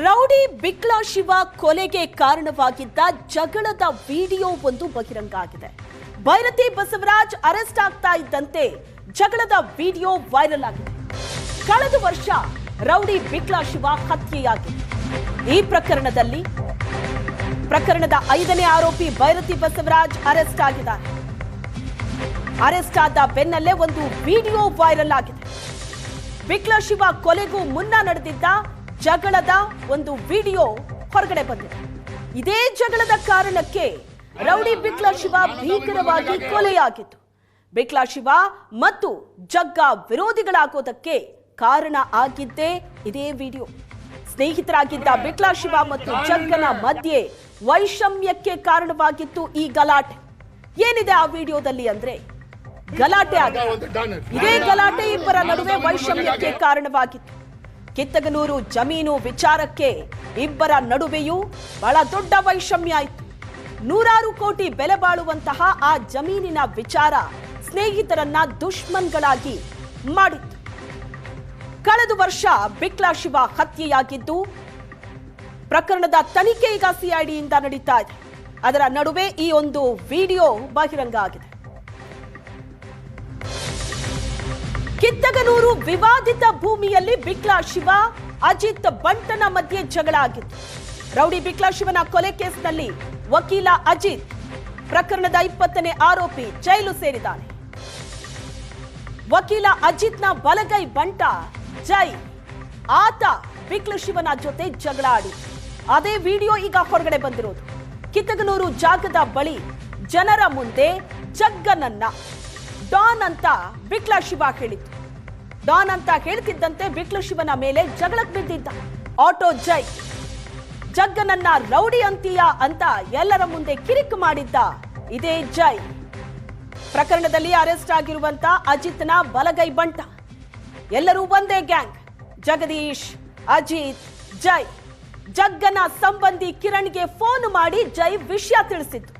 Rowdy Bikla Shiva ಕೊಲೆಗೆ ಕಾರಣವಾಗಿದ್ದ ಜಗಳದ video ಒಂದು ಬಹಿರಂಗ ಆಗಿದೆ. ಭೈರತಿ ಬಸವರಾಜ್ ಅರೆಸ್ಟ್ ಆಗ್ತಾ ಇದ್ದಂತೆ ಜಗಳದ ವಿಡಿಯೋ ವೈರಲ್ ಆಗಿದೆ. ಕಳೆದ ವರ್ಷ ರೌಡಿ ಬಿಕ್ಲಾ ಶಿವ ಹತ್ಯೆಯಾಗಿದೆ. ಈ ಪ್ರಕರಣದಲ್ಲಿ ಪ್ರಕರಣದ ಐದನೇ ಆರೋಪಿ ಭೈರತಿ ಬಸವರಾಜ್ ಅರೆಸ್ಟ್ ಆಗಿದ್ದಾರೆ. ಅರೆಸ್ಟ್ ಆದ ಬೆನ್ನಲ್ಲೇ ಒಂದು ವಿಡಿಯೋ ವೈರಲ್ ಆಗಿದೆ. ಬಿಕ್ಲಾ ಶಿವ ಕೊಲೆಗೂ ಮುನ್ನ ನಡೆದಿದ್ದ ಜಗಳದ ಒಂದು ವಿಡಿಯೋ ಹೊರಗಡೆ ಬಂದಿದೆ. ಇದೇ ಜಗಳದ ಕಾರಣಕ್ಕೆ ರೌಡಿ ಬಿಕ್ಲಾ ಶಿವ ಭೀಕರವಾಗಿ ಕೊಲೆಯಾಗಿತ್ತು. ಬಿಕ್ಲಾ ಶಿವ ಮತ್ತು ಜಗ್ಗ ವಿರೋಧಿಗಳಾಗೋದಕ್ಕೆ ಕಾರಣ ಆಗಿದ್ದೇ ಇದೇ ವಿಡಿಯೋ. ಸ್ನೇಹಿತರಾಗಿದ್ದ ಬಿಕ್ಲಾ ಶಿವ ಮತ್ತು ಜಗ್ಗನ ಮಧ್ಯೆ ವೈಷಮ್ಯಕ್ಕೆ ಕಾರಣವಾಗಿತ್ತು ಈ ಗಲಾಟೆ. ಏನಿದೆ ಆ ವಿಡಿಯೋದಲ್ಲಿ ಅಂದ್ರೆ? ಗಲಾಟೆ ಆಗಿದೆ. ಇದೇ ಗಲಾಟೆ ಇಬ್ಬರ ನಡುವೆ ವೈಷಮ್ಯಕ್ಕೆ ಕಾರಣವಾಗಿತ್ತು. ಕಿತ್ತಗನೂರು ಜಮೀನು ವಿಚಾರಕ್ಕೆ ಇಬ್ಬರ ನಡುವೆಯೂ ಬಹಳ ದೊಡ್ಡ ವೈಷಮ್ಯ ಆಯಿತು. ನೂರಾರು ಕೋಟಿ ಬೆಲೆ ಬಾಳುವಂತಹ ಆ ಜಮೀನಿನ ವಿಚಾರ ಸ್ನೇಹಿತರನ್ನ ದುಶ್ಮನ್ಗಳಾಗಿ ಮಾಡಿತ್ತು. ಕಳೆದ ವರ್ಷ ಬಿಕ್ಲಾ ಶಿವ ಹತ್ಯೆಯಾಗಿದ್ದು, ಪ್ರಕರಣದ ತನಿಖೆ ಈಗ ಸಿಐಡಿಯಿಂದ ನಡೀತಾ ಇದೆ. ಅದರ ನಡುವೆ ಈ ಒಂದು ವಿಡಿಯೋ ಬಹಿರಂಗ ಆಗಿದೆ. ಕಿತ್ತಗನೂರು ವಿವಾದಿತ ಭೂಮಿಯಲ್ಲಿ ಬಿಕ್ಲಾ ಶಿವ, ಅಜಿತ್ ಬಂಟನ ಮಧ್ಯೆ ಜಗಳ ಆಗಿತ್ತು. ರೌಡಿ ಬಿಕ್ಲಾ ಶಿವನ ಕೊಲೆ ಕೇಸ್ನಲ್ಲಿ ವಕೀಲ ಅಜಿತ್ ಪ್ರಕರಣದ ಇಪ್ಪತ್ತನೇ ಆರೋಪಿ ಜೈಲು ಸೇರಿದ್ದಾನೆ. ವಕೀಲ ಅಜಿತ್ನ ಬಲಗೈ ಬಂಟ ಜೈ, ಆತ ಬಿಕ್ಲಾ ಶಿವನ ಜೊತೆ ಜಗಳ ಆಡಿ ಅದೇ ವಿಡಿಯೋ ಈಗ ಹೊರಗಡೆ ಬಂದಿರೋದು. ಕಿತ್ತಗನೂರು ಜಾಗದ ಬಳಿ ಜನರ ಮುಂದೆ ಜಗ್ಗನನ್ನ ಡಾನ್ ಅಂತ ಬಿಕ್ಲಾ ಶಿವ ಹೇಳಿತ್ತು ಡಾನ್ ಅಂತ ಹೇಳ್ತಿದ್ದಂತೆ ಬಿಕ್ಲ ಶಿವನ ಮೇಲೆ ಜಗಳಕ್ ಬಿದ್ದಿದ್ದ. ಆಟೋ ಜೈ. ಜಗ್ಗನನ್ನ ರೌಡಿ ಅಂತೀಯ ಅಂತ ಎಲ್ಲರ ಮುಂದೆ ಕಿರಿಕ್ ಮಾಡಿದ್ದ. ಇದೇ ಜೈ. ಪ್ರಕರಣದಲ್ಲಿ ಅರೆಸ್ಟ್ ಆಗಿರುವಂತ ಅಜಿತ್ನ ಬಲಗೈ ಬಂಟ. ಎಲ್ಲರೂ ಒಂದೇ ಗ್ಯಾಂಗ್. ಜಗದೀಶ್, ಅಜಿತ್, ಜೈ. ಜಗ್ಗನ ಸಂಬಂಧಿ ಕಿರಣ್ಗೆ ಫೋನ್ ಮಾಡಿ ಜೈ ವಿಷಯ ತಿಳಿಸಿದ್ದು.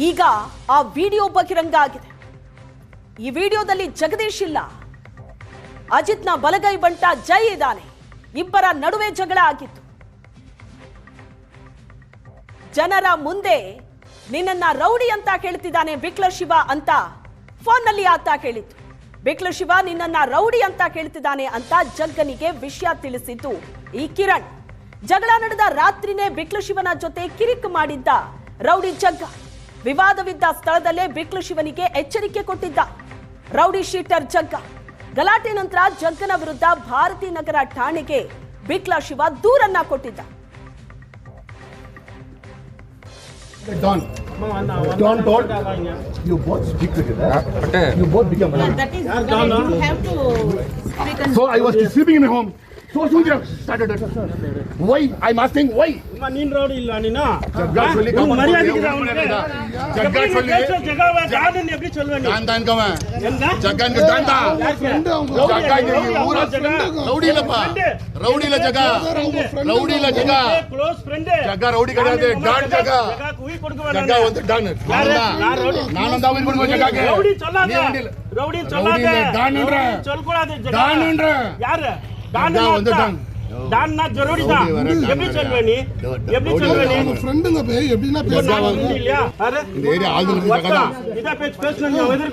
ಈಗ ಆ ವಿಡಿಯೋ ಬಹಿರಂಗ ಆಗಿದೆ. ಈ ವಿಡಿಯೋದಲ್ಲಿ ಜಗದೀಶ್ ಇಲ್ಲ. ಅಜಿತ್ನ ಬಲಗೈ ಬಂಟ ಜೈ ಇದ್ದಾನೆ. ಇಬ್ಬರ ನಡುವೆ ಜಗಳ ಆಗಿತ್ತು. ಜನರ ಮುಂದೆ ನಿನ್ನನ್ನ ರೌಡಿ ಅಂತ ಕೇಳ್ತಿದ್ದಾನೆ ಬಿಕ್ಲ ಶಿವ ಅಂತ ಫೋನ್ನಲ್ಲಿ ಆತ ಹೇಳಿತ್ತು. ಬಿಕ್ಲ ಶಿವ ನಿನ್ನನ್ನ ರೌಡಿ ಅಂತ ಕೇಳ್ತಿದ್ದಾನೆ ಅಂತ ಜಗ್ಗನಿಗೆ ವಿಷಯ ತಿಳಿಸಿದ್ದು ಈ ಕಿರಣ್. ಜಗಳ ನಡೆದ ರಾತ್ರಿನೇ ಬಿಕ್ಲ ಶಿವನ ಜೊತೆ ಕಿರಿಕ್ ಮಾಡಿದ್ದ ರೌಡಿ ಜಗ್ಗ. ವಿವಾದವಿದ್ದ ಸ್ಥಳದಲ್ಲೇ ಬಿಕ್ಲ ಶಿವನಿಗೆ ಎಚ್ಚರಿಕೆ ಕೊಟ್ಟಿದ್ದ. ರೌಡಿ ಶೀಟರ್ ಜಗ್ಗ ಗಲಾಟೆ ನಂತರ ಜಗ್ಗನ ವಿರುದ್ಧ ಭಾರತಿ ನಗರ ಠಾಣೆಗೆ ಬಿಕ್ಲ ಶಿವ ದೂರನ್ನ ಕೊಟ್ಟಿದ್ದ Don. Don told you both speak together. You both become one. That is correct. You have to speak and So I was sleeping in my home. So soon you started it. Why? I'm asking why. ಅಮ್ಮ, ನೀನ್ rowdy ಇಲ್ಲ ನೀನು ಜಗ್ಗ சொல்லி ಇವ್ನು common ಮರ್ಯಾದೆ ಕೊಡಿ, ಇದ್ದೀರಾ ಅವ್ನು ಅವ್ನಿಗೆ? ಮರ್ಯಾದೆ. ಜಗ್ಗ எப்படி நீ சொல்லி பேசுற ஜெகாவா? ஜாதன் எப்படி சொல்லுவ நீ? ದಾನ್ ದಾನ್ ಕವ என்ன? ಜಗ್ಗನ್ಗೆ ದಾನ್ ದಾ யாருக்கு? ಜಗ್ಗ ரவுடி, ಈ ரவுடி, ಊರ அவங்க ஜெகா. ರೌಡಿ ಇಲ್ಲಪ್ಪ ರೌಡಿ ಇಲ್ಲ ಜಗ ರೌಡಿ ಇಲ್ಲ ಜಗ Close friend. ಜಗ್ಗ ರೌಡಿ ಕಡೆ ಅದೇ நான் ಡಾನ್ ಜಗ ஜெகாக்கு உயிர் கொடுக்க ಜಗ್ಗ வேணாம். ಒಂದು ಡಾನ್ யாரு? யார் ரவுடி? ನಾನೊಂದು ಅವ್ರು ಬಿಡ್ಬೋದು ಜಗ್ಗಗೆ ரவுடி சொல்லாத. ನೀ ಒಂದಿಲ್ಲ. ரவுடி ரவுடி சொல்லாத. இல்ல, டான்ன்ற. ரவுடி சொல்லக்கூடாது, ஜெகா. டான்ன்ற. யாரு? டான்னா ஜரோடி தான். எப்படி சொல்வே எப்படி சொல்வே நீ அவங்க ஃப்ரெண்டுங்க பே எப்படினா இல்லையா? அரே இந்த ஏரியா ஆளுங்க கதா. இதா பேச்சு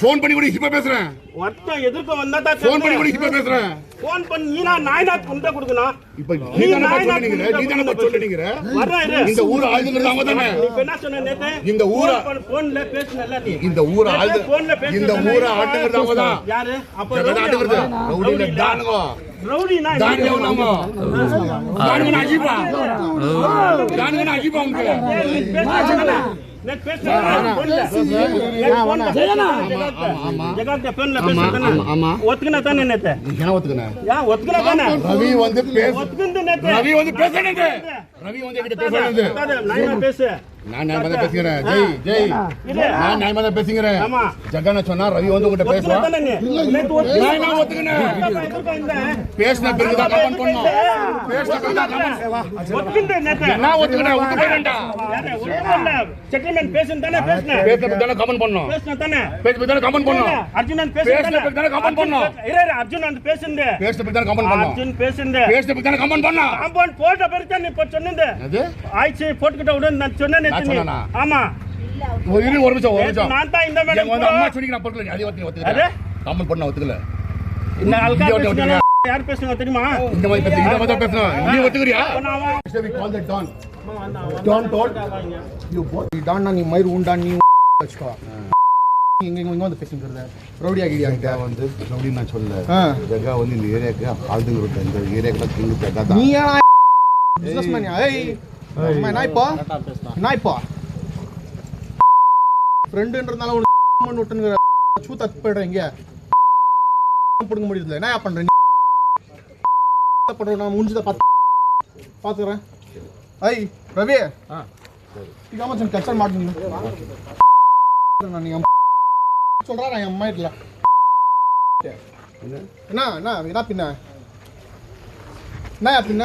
ஃபோன் பண்ணி கூட பேசுறேன். ஒருத்தன் எதிர்க்கோ வந்தா ஃபோன் பண்ணி கூட பேசுறேன். போன் பண்ணி நீனா நாயனா குண்ட கொடுக்கணும். இப்போ நீங்க நீ தான இந்த ஊர் ஆளுங்கிறது அவங்க தானே. நீ என்ன சொன்ன போன்ல இந்த ஊர் ஆளு போன்ல இந்த ஊர் ஆளுங்கிறது அவங்க தான். யாரு? அப்ப ஆளுங்கிறது நேத்து பேசுனல்ல? போன்ல. நேத்து போன்ல பேசுனல்ல ஜெகாத்த? ஜெகாத்த போன்ல பேசுனதானே? ஆமா, ஆமா. ஒத்துக்கினா தானே நேத்து? என்ன ஒத்துக்கினேன் ஏன் ஒத்துக்கினா தானே? ரவி வந்து பேச ஒத்துக்கிந்து நேத்து. ரவி வந்து பேசணுது ரவி வந்து என்கிட்ட பேசணுது உட்காரு, நாயனா பேசு நான் நியாயமா தான் பேசுகிறேன். ஜெய் ஜெய். நான் நியாயமா தான் பேசுகிறேன். ஜெகன சொன்னா ரவி வந்து உங்ககிட்ட பேசுவான் நான். பேசின பிறகு தான் கமெண்ட் பண்ணோம் பேசின பிறகு தான் கமெண்ட் பேசுன்னு தானே. பேசின பிறகு தானே கமெண்ட் பண்ணோம். பேசின தானே? பேசின பிறகு தானே கமெண்ட் பண்ணோம். அர்ஜுனன் பேசுன பேசின பிறகு தானே comment பண்ணோம். அர்ஜுன் இரு, இரு, அர்ஜுன் வந்து பேசுனது. பேசின பிறகு தானே கமெண்ட் பண்ணோம். அர்ஜுன் பேசுனது. பேசின பிறகு தானே கமெண்ட் பண்ணோம். காம்பவுண்ட் போட்ட பிறகு தான் நீ சொன்னது. அது ஆயிடுச்சு, போட்டுக்கிட்ட விடு, நான் சொன்னேன் நான் சொன்னா பண்ண ஒத்துக்கல. இந்த ஆளுக்கு யார் பேசுங்க தெரியுமா? இந்த மாதிரி பேசுங்க நீ ஒத்துக்கறியா? வி. நீ வச்சுக்கோ. இங்க இங்க வந்து பேசிக்கிறது ரவுடி ஆகிடியா கிட்ட வந்து நான் சொல்ல ஜகா வந்து இந்த ஏரியாக்கு ஆழ்ந்து கொடுத்தேன். நான் இப்போ நான் இப்போ ஃப்ரெண்டுன்றதுனால உனக்கு பண்ணி விட்டுங்கிற சூ போயிடுறேன் இங்கே. பிடுங்க என்ன பண்ணுறேன் நான் முடிஞ்சதை பார்த்து பார்த்துக்கிறேன் ஐ ரவி. ஆ. காமச்சன் கன்சர்ன் மாட்டீங்க நான் நீங்கள் சொல்கிறா நான் என் அம்மா இல்லை என்ன? என்ன என்ன பின்ன? என்ன பின்ன?